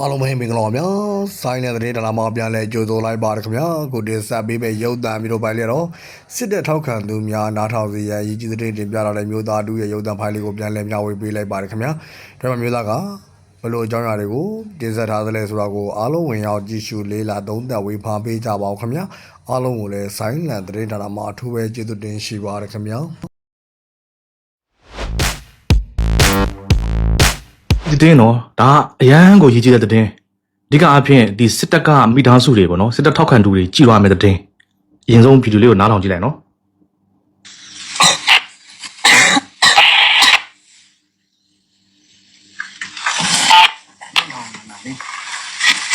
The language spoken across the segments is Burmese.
အားလုံးပဲမင်္ဂလာပါဗျာဆိုင်းတဲ့တဲ့ဒလာမပြန်လဲကြိုဆိုလိုက်ပါရခင်ဗျာကိုတင်ဆက်ပေးမဲ့ရုပ်သံမျိုးပိုင်လေတော့စစ်တဲ့ထောက်ခံသူများနားထောင်စီရန်ရည်ကြီးတဲ့တင်ပြလာတဲ့မျိုးသားတူရဲ့ရုပ်သံဖိုင်လေးကိုပြန်လဲမျှဝေပေးလိုက်ပါရခင်ဗျာဒါမှမျိုးသားကဘလို့အကြောင်းအရာတွေကိုတင်ဆက်ထားသလဲဆိုတာကိုအားလုံးဝင်ရောက်ကြည့်ရှုလေးလာသုံးသပ်ဝေဖန်ပေးကြပါဦးခင်ဗျာအားလုံးကိုလည်းဆိုင်းလန်တဲ့ဒလာမအထူးပဲကျေးဇူးတင်ရှိပါရခင်ဗျာ ဒီတင်းတော့ဒါအရန်ကိုရည်ကြီးတဲ့တင်းအဓိကအားဖြင့်ဒီစစ်တပ်ကမိသားစုတွေပေါ့နော်စစ်တပ်ထောက်ခံသူတွေကြည်ရမယ်တင်းအရင်ဆုံးဗီဒီယိုလေးကိုနားထောင်ကြည့်လိုက်နော်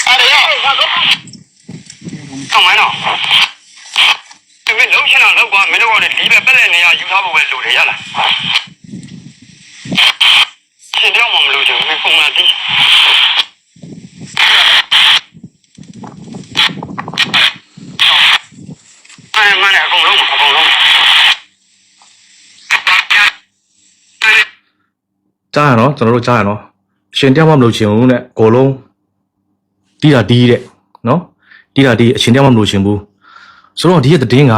အဲ့ဒါရောက်ငါတော့အမှန်တော့ဒီမင်းလုံးချင်တော့လောက်ကွာမင်းတို့ကလည်းဒီဘက်ပက်လက်နေရယူထားဖို့ပဲလိုတယ်ရလား ရှင်ပြောင်းမှမလို့ချင်ဘူးမင်းပုံမှန်ဒီအဲ့မနဲ့အကုန်လုံးအကုန်လုံးကြားရနော်ကျွန်တော်တို့ကြားရနော်အရှင်တယောက်မှမလို့ချင်ဘူးနဲ့အကုန်လုံးတီးတာတီးတဲ့နော်တီးတာတီးအရှင်တယောက်မှမလို့ချင်ဘူးဆိုတော့ဒီရဲ့တင်းက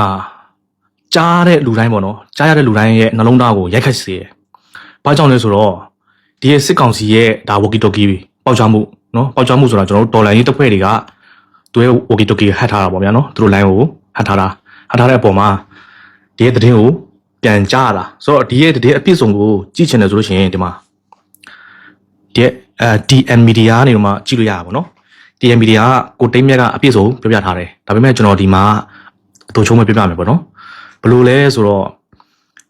ကြားတဲ့လူတိုင်းပေါ့နော်ကြားရတဲ့လူတိုင်းရဲ့နှလုံးသားကိုရိုက်ခတ်စေတယ်ဘာကြောင့်လဲဆိုတော့ ဒီရဲ့စစ်ကောင်စီရဲ့ဒါဝကီတိုကီပေါက်ချမှုနော်ပေါက်ချမှုဆိုတာကျွန်တော်တို့ဒေါ်လာရေးတစ်ဖွဲ့တွေကသူရဲ့ဝကီတိုကီဟတ်ထားတာပေါ့ဗျာနော်သူတို့ line ကိုဟတ်ထားတာဟတ်ထားတဲ့အပေါ်မှာဒီရဲ့တင်းကိုပြန်ကြားရတာဆိုတော့ဒီရဲ့တင်းအပြည့်စုံကိုကြည့်ချင်တယ်ဆိုလို့ရှိရင်ဒီမှာဒီအဲ DM media ကနေတော့မှကြည့်လို့ရတာပေါ့နော် DM media ကကိုတိတ်မြက်ကအပြည့်စုံပြောပြထားတယ်ဒါပေမဲ့ကျွန်တော်ဒီမှာအတူချုံးမပြောပြမယ်ပေါ့နော်ဘယ်လိုလဲဆိုတော့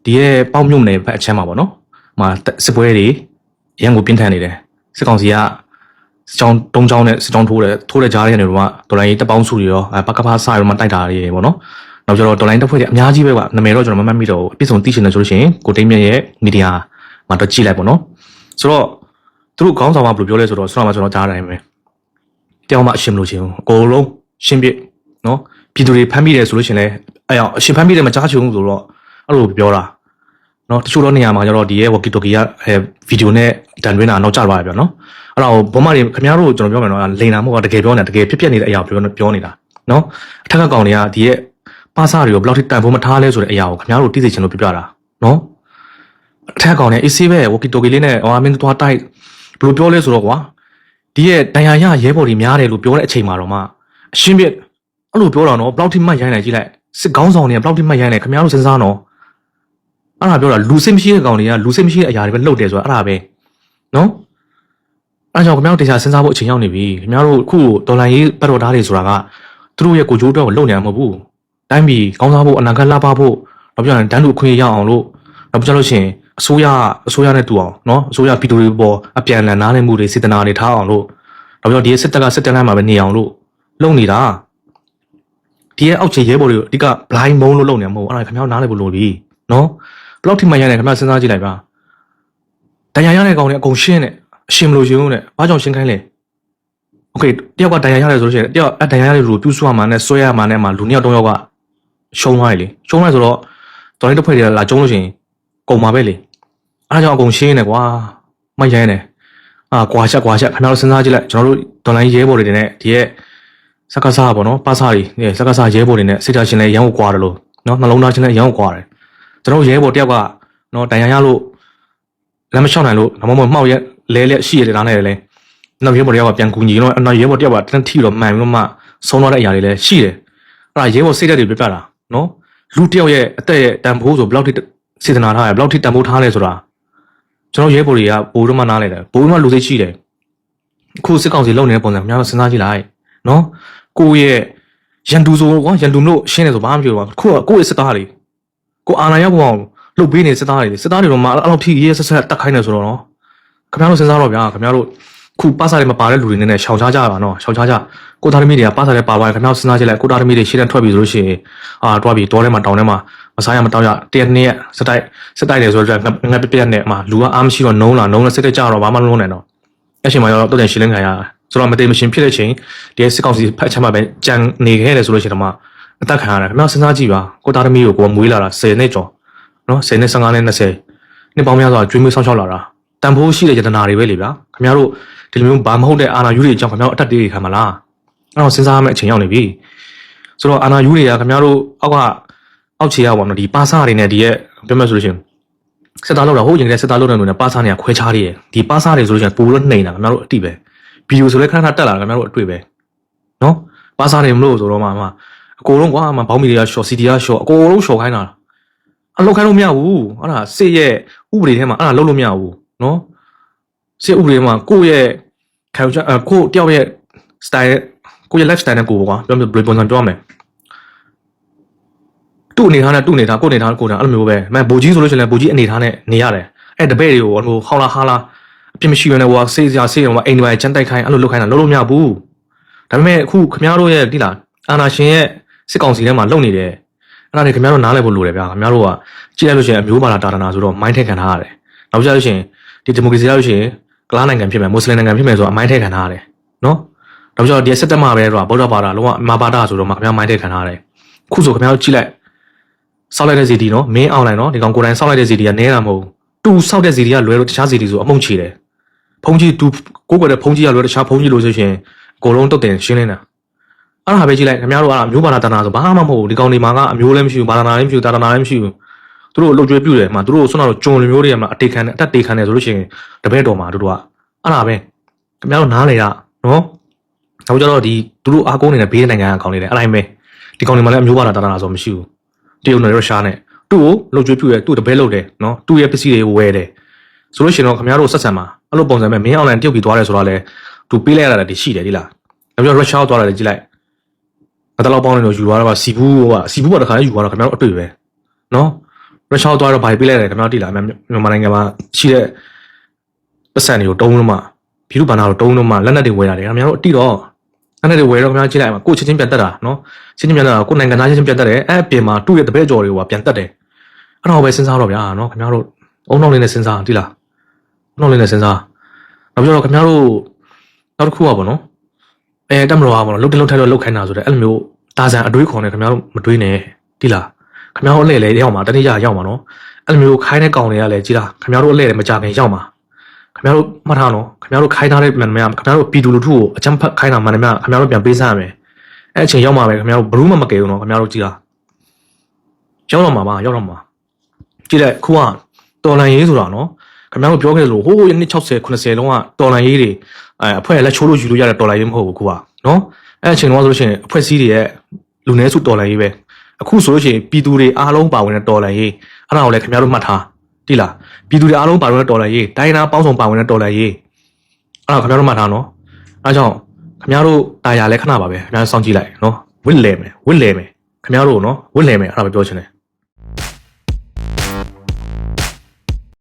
ဒီရဲ့ပေါက်မြုံနယ်ဘက်အချမ်းမှာပေါ့နော်ဟမှာစစ်ပွဲတွေ အရန်ကိုပြင်းထန်နေတယ်စစ်ကောင်စီကစစ်ကြောင်းတုံးချောင်းနဲ့စစ်ကြောင်းထိုးတယ်ထိုးတဲ့ကြားထဲကနေတော့မှဒေါ်လာရေးတပ်ပေါင်းစုတွေရောအဲပကဖားစားရောမှတိုက်တာတွေပေါ့နော်နောက်ကျတော့ဒေါ်လာရေးတပ်ဖွဲ့တွေအများကြီးပဲကွာနာမည်တော့ကျွန်တော်မမှတ်မိတော့ဘူးအပြည့်စုံသိချင်တယ်ဆိုလို့ရှိရင်ကိုတိတ်မြက်ရဲ့မီဒီယာမှာတော့ကြည့်လိုက်ပေါ့နော်ဆိုတော့သူတို့ခေါင်းဆောင်ကဘယ်လိုပြောလဲဆိုတော့ဆွမ်းမှာကျွန်တော်ကြားတိုင်းပဲတယောက်မှအရှင်မလို့ချင်းဘူးအကုန်လုံးရှင်းပြနော်ပြည်သူတွေဖမ်းမိတယ်ဆိုလို့ရှရင်လဲအဲ့အောင်အရှင်ဖမ်းမိတယ်မကြားချင်ဘူးဆိုတော့အဲ့လိုပြောတာ နော်တချို့တော့နေရာမှာကျတော့ဒီရဲ့ walkie talkie ကအဲဗီဒီယိုနဲ့တန်တွင်းတာနောက်ကျသွားတယ်ပြောနော်အဲ့တော့ဘုမတွေခင်ဗျားတို့ကျွန်တော်ပြောမယ်နော်လိန်နာမဟုတ်ကတကယ်ပြောနေတာတကယ်ဖြစ်ပျက်နေတဲ့အရာကိုပြောပြောနေတာနော်အထက်ကကောင်တွေကဒီရဲ့ပါစာတွေကိုဘယ်လောက်ထိတန်ဖိုးမထားလဲဆိုတဲ့အရာကိုခင်ဗျားတို့သိစေချင်လို့ပြပြတာနော်အထက်ကောင်တွေအေးဆေးပဲ walkie talkie လေးနဲ့ဟောမင်းသွားတိုက်ဘယ်လိုပြောလဲဆိုတော့ကွာဒီရဲ့တန်ရာရရဲဘော်တွေများတယ်လို့ပြောတဲ့အချိန်မှာတော့မှအရှင်းပြအဲ့လိုပြောတာနော်ဘယ်လောက်ထိမှတ်ရိုင်းနိုင်ကြည့်လိုက်စစ်ကောင်းဆောင်တွေကဘယ်လောက်ထိမှတ်ရိုင်းနိုင်ခင်ဗျားတို့စဉ်းစားနော် အဲ့ဒါပြောတာလူစိတ်မရှိတဲ့ကောင်တွေကလူစိတ်မရှိတဲ့အရာတွေပဲလှုပ်တယ်ဆိုတာအဲ့ဒါပဲနော်အဲ့ဒါကြောင့်ခင်ဗျားတို့တရားစဉ်းစားဖို့အချိန်ရောက်နေပြီခင်ဗျားတို့အခုဒေါ်လာရေးပတ်တော်သားတွေဆိုတာကသူတို့ရဲ့ကိုကြိုးအတွက်ကိုလုပ်နေမှာမဟုတ်ဘူးတိုင်းပြည်ကောင်းစားဖို့အနာဂတ်လှပဖို့တော့ပြောရင်တန်းလူအခွင့်အရေးရအောင်လို့တော့ပြောလို့ရှိရင်အစိုးရအစိုးရနဲ့တူအောင်နော်အစိုးရပြည်သူတွေပေါ်အပြန်အလှန်နားလည်မှုတွေစေတနာတွေထားအောင်လို့တော့ပြောဒီစစ်တပ်ကစစ်တပ်လမ်းမှာပဲနေအောင်လို့လုပ်နေတာဒီရဲ့အောက်ခြေရဲဘော်တွေကိုအဓိက blind မုံလို့လုပ်နေမှာမဟုတ်ဘူးအဲ့ဒါခင်ဗျားတို့နားလည်ဖို့လိုပြီနော် ဘယ်လောက်ထိမှရနေခင်ဗျားစဉ်းစားကြည့်လိုက်ပါတရားရတဲ့ကောင်တွေအကုန်ရှင်းတယ်အရှင်မလို့ရှင်းဦးနဲ့ဘာကြောင့်ရှင်းခိုင်းလဲโอเคတယောက်ကတရားရတယ်ဆိုလို့ရှိရင်တယောက်အတရားရတဲ့လူကိုပြုစုရမှာနဲ့ဆွဲရမှာနဲ့မှာလူနှစ်ယောက်သုံးယောက်ကရှုံးသွားတယ်လေရှုံးသွားဆိုတော့တော်လေးတစ်ဖွဲ့တွေကလာကျုံးလို့ရှိရင်ကုန်ပါပဲလေအားကြောင့်အကုန်ရှင်းနေကွာမိုက်ရိုင်းနေအာကွာချက်ကွာချက်ခင်ဗျားတို့စဉ်းစားကြည့်လိုက်ကျွန်တော်တို့ဒေါ်လာရဲဘော်တွေနဲ့ဒီရဲ့စကားစားပေါ့နော်ပါစားတွေဒီစကားစားရဲဘော်တွေနဲ့စိတ်ဓာတ်ရှင်လဲရမ်းကိုကွာတယ်လို့နော်နှလုံးသားရှင်လဲရမ်းကိုကွာတယ် ကျွန်တော်တို့ရဲဘော်တယောက်ကနော်တန်ရရလို့လမ်းမလျှောက်နိုင်လို့ဒါမှမဟုတ်မှောက်ရက်လဲလဲရှိရတယ်လားနဲ့လဲနောက်ရဲဘော်တယောက်ကပြန်ကူညီတော့နောက်ရဲဘော်တယောက်ကတန်းထီတော့မှန်ပြီးတော့မှဆုံးသွားတဲ့အရာတွေလည်းရှိတယ်အဲ့ဒါရဲဘော်စိတ်ဓာတ်တွေပြပြတာနော်လူတယောက်ရဲ့အသက်ရဲ့တန်ဖိုးဆိုဘယ်လောက်ထိစေတနာထားရဘယ်လောက်ထိတန်ဖိုးထားလဲဆိုတာကျွန်တော်ရဲဘော်တွေကဘိုးတို့မှနားလဲတယ်ဘိုးတို့မှလူစိတ်ရှိတယ်အခုစစ်ကောင်စီလုံနေတဲ့ပုံစံများစဉ်းစားကြည့်လိုက်နော်ကိုယ့်ရဲ့ရန်သူဆိုကွာရန်သူတို့ရှင်းတယ်ဆိုဘာမှမပြောဘူးခုကကိုယ့်ရဲ့စစ်သားတွေ ကိုအာဏာရောက်အောင်လှုပ်ပေးနေစစ်သားတွေစစ်သားတွေတော့မှအဲ့လောက်ထိရဲဆက်ဆက်တက်ခိုင်းနေဆိုတော့နော်ခင်ဗျားတို့စဉ်းစားတော့ဗျာခင်ဗျားတို့ခုပါစားတွေမပါတဲ့လူတွေနဲ့ရှောင်ရှားကြပါနော်ရှောင်ရှားကြကိုသားသမီးတွေကပါစားတွေပါသွားတယ်ခင်ဗျားတို့စဉ်းစားကြည့်လိုက်ကိုသားသမီးတွေရှေ့တန်းထွက်ပြီဆိုလို့ရှိရင်အာတွားပြီတောထဲမှာတောင်ထဲမှာမစားရမတောက်ရတရက်နှစ်ရက်စတိုက်စတိုက်တယ်ဆိုတော့ငငပြပြက်နဲ့အမလူကအားမရှိတော့နှုံးလာနှုံးလဲစစ်တက်ကြတော့ဘာမှမလုပ်နိုင်တော့အဲ့ချိန်မှာရောတော့တင်ရှင်းလင်းခံရဆိုတော့မတေမရှင်ဖြစ်တဲ့ချိန်ဒီစစ်ကောင်စီဖက်ချက်မှာပဲကြံနေခဲ့တယ်ဆိုလို့ရှိရင်တော့ အသက်ခံရတယ်ခင်ဗျားစဉ်းစားကြည့်ပါကိုသားသမီးကိုကိုမွေးလာတာ10နှစ်ကျော်နော်10နှစ်15နှစ်20နှစ်ပေါင်းများစွာကျွေးမွေးဆောင်ရှောက်လာတာတန်ဖိုးရှိတဲ့ယတနာတွေပဲလေဗျာခင်ဗျားတို့ဒီလိုမျိုးဘာမဟုတ်တဲ့အာနာယူတွေအကြောင်းခင်ဗျားတို့အတက်တေးတွေခံမလားအဲ့တော့စဉ်းစားရမယ့်အချိန်ရောက်နေပြီဆိုတော့အာနာယူတွေကခင်ဗျားတို့အောက်ကအောက်ခြေရောက်ပါတော့ဒီပါစာတွေနဲ့ဒီရဲ့ပြောမယ်ဆိုလို့ရှိရင်စစ်သားလောက်တာဟုတ်ရင်လည်းစစ်သားလောက်တဲ့လူနဲ့ပါစာတွေကခွဲခြားရည်ဒီပါစာတွေဆိုလို့ရှိရင်ပိုလို့နှိမ်တာခင်ဗျားတို့အတိပဲဗီဒီယိုဆိုလည်းခဏခဏတက်လာတာခင်ဗျားတို့အတွေ့ပဲနော်ပါစာတွေမလို့ဆိုတော့မှမှ အကိုလုံးကွာမှဘောင်းမီတွေကရှော့စီတီကရှော့အကိုလုံးရှော့ခိုင်းတာအလောက်ခိုင်းလို့မရဘူးအဲ့ဒါစစ်ရဲ့ဥပဒေထဲမှာအဲ့ဒါလုပ်လို့မရဘူးနော်စစ်ဥပဒေမှာကိုယ့်ရဲ့ခံယူချက်အကိုယ့်တယောက်ရဲ့ style ကိုယ့်ရဲ့ lifestyle နဲ့ကိုယ်ပေါ့ကွာပြောမယ်ဘယ်လိုပုံစံပြောရမလဲသူ့အနေထားနဲ့သူ့အနေထားကိုယ့်အနေထားကိုယ်ထားအဲ့လိုမျိုးပဲမန်ဘူကြီးဆိုလို့ရှိရင်လည်းဘူကြီးအနေထားနဲ့နေရတယ်အဲ့တပည့်တွေကိုဟိုဟောင်းလာဟာလာအပြစ်မရှိဘဲနဲ့ဟိုဆေးစရာဆေးရုံမှာအိမ်တွေချမ်းတိုက်ခိုင်းအဲ့လိုလုပ်ခိုင်းတာလုပ်လို့မရဘူးဒါပေမဲ့အခုခင်ဗျားတို့ရဲ့တိလားအာနာရှင်ရဲ့ စစ်ကောင်စီထဲမှာလုပ်နေတယ်အဲ့ဒါတွေခင်ဗျားတို့နားလည်ဖို့လိုတယ်ဗျာခင်ဗျားတို့ကကြည့်လိုက်လို့ရှိရင်အမျိုးဘာသာတာဒနာဆိုတော့ mind ထက်ခံထားရတယ်နောက်ကြလို့ရှိရင်ဒီဒီမိုကရေစီရလို့ရှိရင်ကလားနိုင်ငံဖြစ်မယ်မွတ်စလင်နိုင်ငံဖြစ်မယ်ဆိုတော့အမိုင်းထဲခံထားရတယ်နော်နောက်ပြီးတော့ဒီစက်တက်မှာပဲတော့ဗုဒ္ဓဘာသာလုံးဝအမာဘာသာဆိုတော့မှခင်ဗျားမိုင်းထဲခံထားရတယ်ခုဆိုခင်ဗျားတို့ကြည့်လိုက်စောက်လိုက်တဲ့စီတီနော်မင်းအောင်လိုက်နော်ဒီကောင်ကိုယ်တိုင်စောက်လိုက်တဲ့စီတီကနဲတာမဟုတ်ဘူးတူစောက်တဲ့စီတီကလွဲလို့တခြားစီတီဆိုအမုံချေတယ်ဖုန်ကြီးတူကိုယ်ကွယ်တဲ့ဖုန်ကြီးကလွဲတခြားဖုန်ကြီးလို့ဆိုရှင်အကုန်လုံးတုတ်တင်ရှင်းနေတာ အဲ့ဒါပဲကြည့်လိုက်ခင်ဗျားတို့ကမျိုးဘာသာတနာဆိုဘာမှမဟုတ်ဘူးဒီကောင်ဒီမှာကအမျိုးလည်းမရှိဘူးဘာသာနာလည်းမရှိဘူးတာနာလည်းမရှိဘူးသူတို့အလုပ်ကျွေးပြုတယ်မှာသူတို့ဆွမ်းတော့ဂျုံလိုမျိုးတွေကမှအတေခံတယ်အတက်တေခံတယ်ဆိုလို့ရှိရင်တပည့်တော်မှာတို့ကအဲ့ဒါပဲခင်ဗျားတို့နားလေရနော်နောက်ကြတော့ဒီသူတို့အားကိုးနေတဲ့ဘေးနိုင်ငံကကောင်းနေတယ်အဲ့တိုင်းပဲဒီကောင်တွေမှလည်းအမျိုးပါတာတာတာဆိုမရှိဘူးတရုတ်နဲ့ရုရှားနဲ့သူ့ကိုလှုပ်ကြွေးပြည့်ရသူ့တပည့်လုပ်တယ်နော်သူ့ရဲ့ပစ္စည်းတွေဝယ်တယ်ဆိုလို့ရှိရင်တော့ခင်ဗျားတို့ဆက်ဆံမှာအဲ့လိုပုံစံပဲမင်းအောင်လိုင်းတရုတ်ပြည်သွားတယ်ဆိုတော့လေသူပေးလိုက်ရတာတည်းရှိတယ်ဒီလားနောက်ပြီးတော့ရုရှားသွားတယ်ကြည့်လိုက် အတလောက်ပေါင်းနေတော့ယူသွားတော့စီဘူးကစီဘူးကတခါလေးယူသွားတော့ခင်ဗျားတို့အတွေ့ပဲနော်ရုရှားသွားတော့ဘာပေးလိုက်တယ်ခင်ဗျားတို့တိလားမြန်မာနိုင်ငံမှာရှိတဲ့ပတ်စံတွေကိုတုံးလို့မှဘီရုဘန္နာကိုတုံးလို့မှလက်နက်တွေဝယ်တာတွေခင်ဗျားတို့အတိတော့လက်နက်တွေဝယ်တော့ခင်ဗျားကြည့်လိုက်မှာကိုယ်ချင်းချင်းပြန်တက်တာနော်ချင်းချင်းပြန်တက်တာကိုယ်နိုင်ငံသားချင်းချင်းပြန်တက်တယ်အဲ့အပြင်မှာသူ့ရဲ့တပည့်ကျော်တွေကပြန်တက်တယ်အဲ့တော့ပဲစဉ်းစားတော့ဗျာနော်ခင်ဗျားတို့အုံနောက်လေးနဲ့စဉ်းစားတိလားအုံနောက်လေးနဲ့စဉ်းစားနောက်ပြီးတော့ခင်ဗျားတို့နောက်တစ်ခုကပေါ့နော် အဲတက်မလို့ပါပေါ့နော်လုတ်တလုတ်ထိုက်တော့လုတ်ခိုင်းတာဆိုတဲ့အဲ့လိုမျိုးတာဇန်အတွေးခေါ်နေခင်ဗျားတို့မတွေးနဲ့တိလားခင်ဗျားတို့အလဲလေရောက်မှာတနေ့ရရောက်မှာနော်အဲ့လိုမျိုးခိုင်းတဲ့ကောင်တွေကလည်းကြည်လားခင်ဗျားတို့အလဲလည်းမကြခင်ရောက်မှာခင်ဗျားတို့မှတ်ထားနော်ခင်ဗျားတို့ခိုင်းထားတဲ့မှန်မှန်ခင်ဗျားတို့ပြည်သူလူထုကိုအချမ်းဖတ်ခိုင်းတာမှန်မှန်ခင်ဗျားတို့ပြန်ပေးစားရမယ်အဲ့အချိန်ရောက်မှာပဲခင်ဗျားတို့ဘယ်လို့မှမကယ်ဘူးနော်ခင်ဗျားတို့ကြည်လားရောက်တော့မှာပါရောက်တော့မှာကြည့်လိုက်ခုကတော်လန်ရေးဆိုတာနော် ခင်ဗျားတို့ပြောခဲ့သလိုဟိုးနှစ်60 90လုံးကတော်လန်ရေးတွေအဲအဖွဲ့လက်ချိုးလို့ယူလို့ရတဲ့တော်လန်ရေးမဟုတ်ဘူးခုကနော်အဲ့အချိန်တော့ဆိုလို့ရှိရင်အဖွဲ့စည်းတွေရဲ့လူနည်းစုတော်လန်ရေးပဲအခုဆိုလို့ရှိရင်ပြည်သူတွေအားလုံးပါဝင်တဲ့တော်လန်ရေးအဲ့ဒါကိုလည်းခင်ဗျားတို့မှတ်ထားတိလားပြည်သူတွေအားလုံးပါဝင်တဲ့ဒေါ်လာရေးတိုင်းနာပေါင်းစုံပါဝင်တဲ့ဒေါ်လာရေးအဲ့ဒါခင်ဗျားတို့မှတ်ထားနော်အဲဒါကြောင့်ခင်ဗျားတို့တာယာလဲခဏပါပဲခင်ဗျားတို့စောင့်ကြည့်လိုက်နော်ဝစ်လဲမယ်ဝစ်လဲမယ်ခင်ဗျားတို့နော်ဝစ်လဲမယ်အဲ့ဒါပဲပြောချင်တယ်